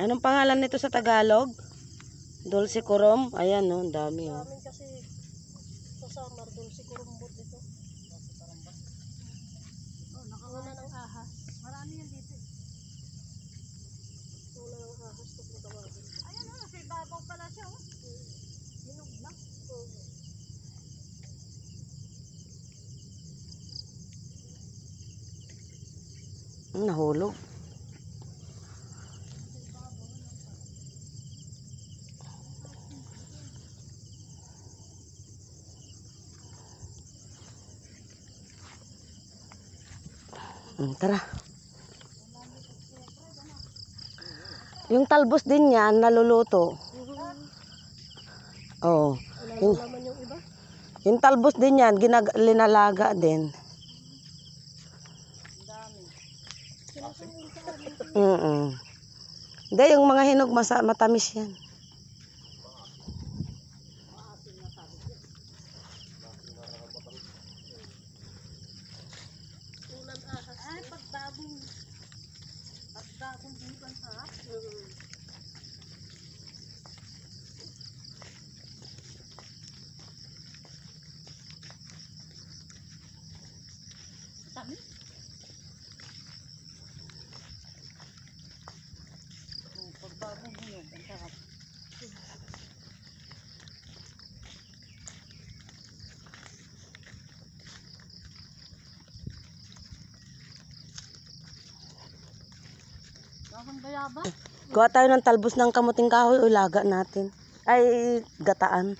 Anong pangalan nito sa Tagalog? Dulce Corom. Ayan, no, ang dami, oh. Kasi sa summer, dulce kurumbot dito. Oh, nakawala ng ahas. Marami yan dito. Wala ng ahas ito kung tawagin. Ayun o, nasa ibabaw pala siya oh. Hinog na. Nahulog. Hmm, tara. Yung talbos din yan, naluluto. Oo. Wala Yung, yung talbos din yan, ginag linalaga din. Amin. Mm Hindi, yung mga hinog, matamis yan. Unang ahas. Ay, pagdabong. Pagdabong dito ang sarap. Tamis. Oh, Gawa tayo ng talbos ng kamuting kahoy o laga natin. Ay, gataan.